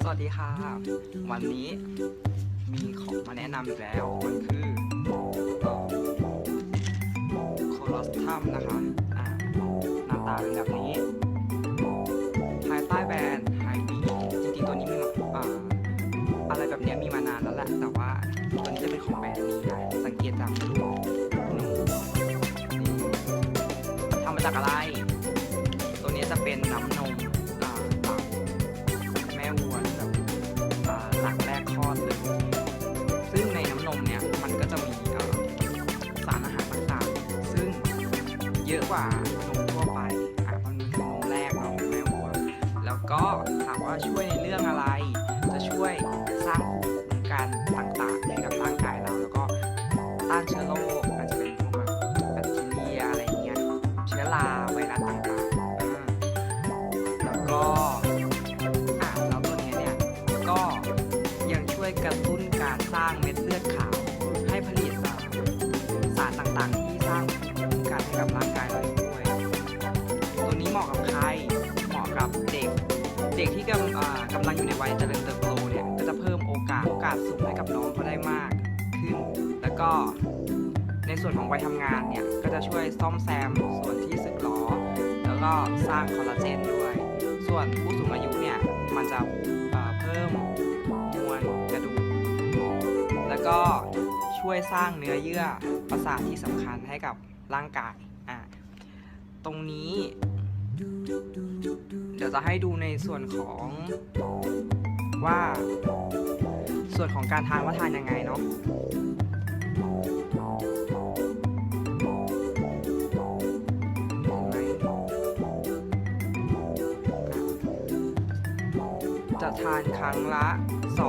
สวัสดีค่ะ วันนี้มีของมาแนะนำอีกแล้ว มันคือโคลอสทัมนะคะอ่าหน้าตาเป็นแบบนี้ ภายใต้แบรนด์ไฮบีจริงๆ ตัวนี้มีมาอ่าอะไรแบบนี้มีมานานแล้วแหละ แต่ว่าตัวนี้จะเป็นของแบรนด์นี้นะสังเกตจากรูปหนูทำมาจากอะไร ตัวนี้จะเป็นน้ำนม เยอะกว่านมทั่วไปอะมันมีนมแรกเนาะของแม่วัวแล้วก็ถามว่าช่วยในเรื่องอะไร จะช่วยสร้างภูมิคุ้มกันต่างๆให้กับร่างกายเราแล้วก็ต้านเชื้อโรคอาจจะเป็นพวกแบบแบคทีเรียอะไรเงี้ยเชื้อราไวรัสต่างๆแล้วก็อะแล้วตัวเนี้ยเนี่ยก็ยังช่วยกระตุ้นการสร้างเม็ด เด็กที่กำอ่ากำลังอยู่ในวัยเจริญเติบโตเนี่ยก็จะเพิ่มโอกาสโอกาสสูงให้กับน้องเขาได้มากขึ้น แล้วก็ในส่วนของวัยทำงานเนี่ยก็จะช่วยซ่อมแซมส่วนที่สึกหรอแล้วก็สร้างคอลลาเจนด้วย ส่วนผู้สูงอายุเนี่ยมันจะเพิ่มมวลกระดูกแล้วก็ช่วยสร้างเนื้อเยื่อประสาทที่สำคัญให้กับร่างกายอะตรงนี้ ดี๋ยวจะให้ดูในส่วนของว่า ส่วนของการทานว่าทานยังไงเนาะจะทานครั้งละ 2-3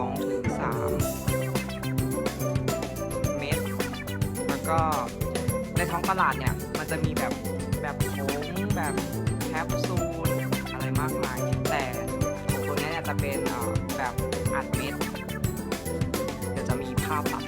เม็ด แล้วก็ในท้องตลาดเนี่ย มันจะมีแบบแบบผงแบบแคปซูล แต่ของตัวเนี้ยเนี่ยจะเป็นแบบอัดเม็ดเดี๋ยวจะมีภาพตัด